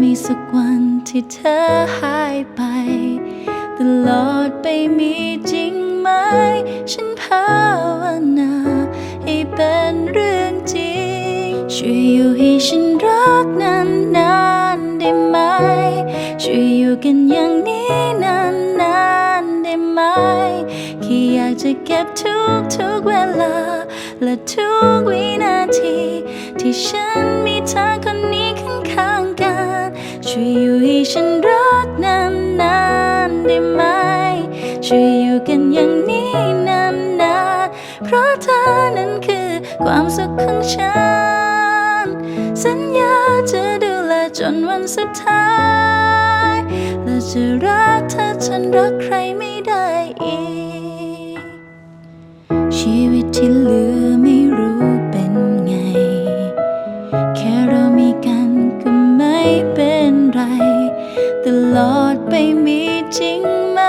มีสักวันที่เธอหายไป ตลอดไปมีจริงไหม ฉันภาวนาให้เป็นเรื่องจริง ช่วยอยู่ให้ฉันรักนานๆได้ไหม ช่วยอยู่กันอย่างนี้นานๆได้ไหมแค่อยากจะเก็บทุกทุกเวลา และทุกวินาที ที่ฉันมีเธอคนนี้ ฉันรักนานๆได้ไหม ช่วยอยู่กันอย่างนี้นานๆเพราะเธอนั้นคือความสุขของฉัน สัญญาจะดูแลจนวันสุดท้าย และจะรักเธอจนรักใครไม่ได้อีก ชีวิตที่เหลือ จริงไหม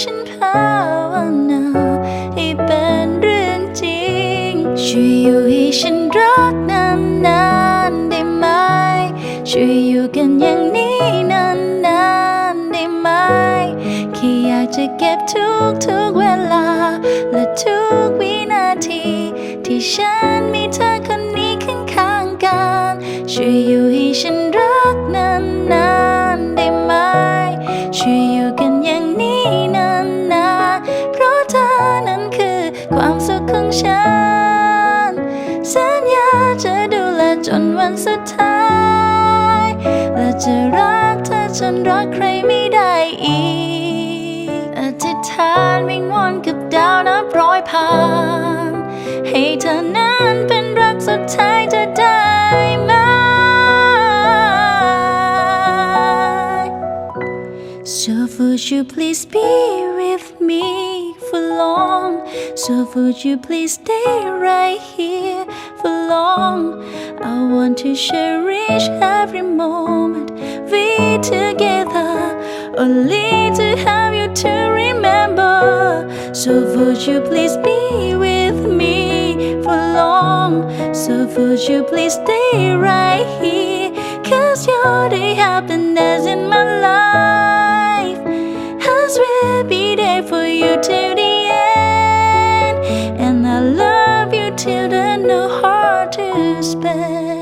ฉันภาวนาให้เป็นเรื่องจริง ช่วยอยู่ให้ฉันรักนานๆได้ไหม ช่วยอยู่กันอย่างนี้นานๆได้ไหมแค่อยากจะเก็บทุกทุกๆเวลา และทุกวินาที ที่ฉันมีเธอคนนี้ข้างๆกัน ช่วยอยู่ให้ฉัน ฉัน สัญญาจะดูแลจนวันสุดท้าย และจะรักเธอจนรักใครไม่ได้อีก อธิษฐานวิงวอนกับดาวนับร้อยพันให้เธอนั้นเป็นรักสุดท้าย So would you please be with me for long? So would you please stay right here for long? I want to cherish every moment we together, only to have you to remember. So would you please be with me for long? So would you please stay right here? Cause you're the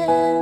love.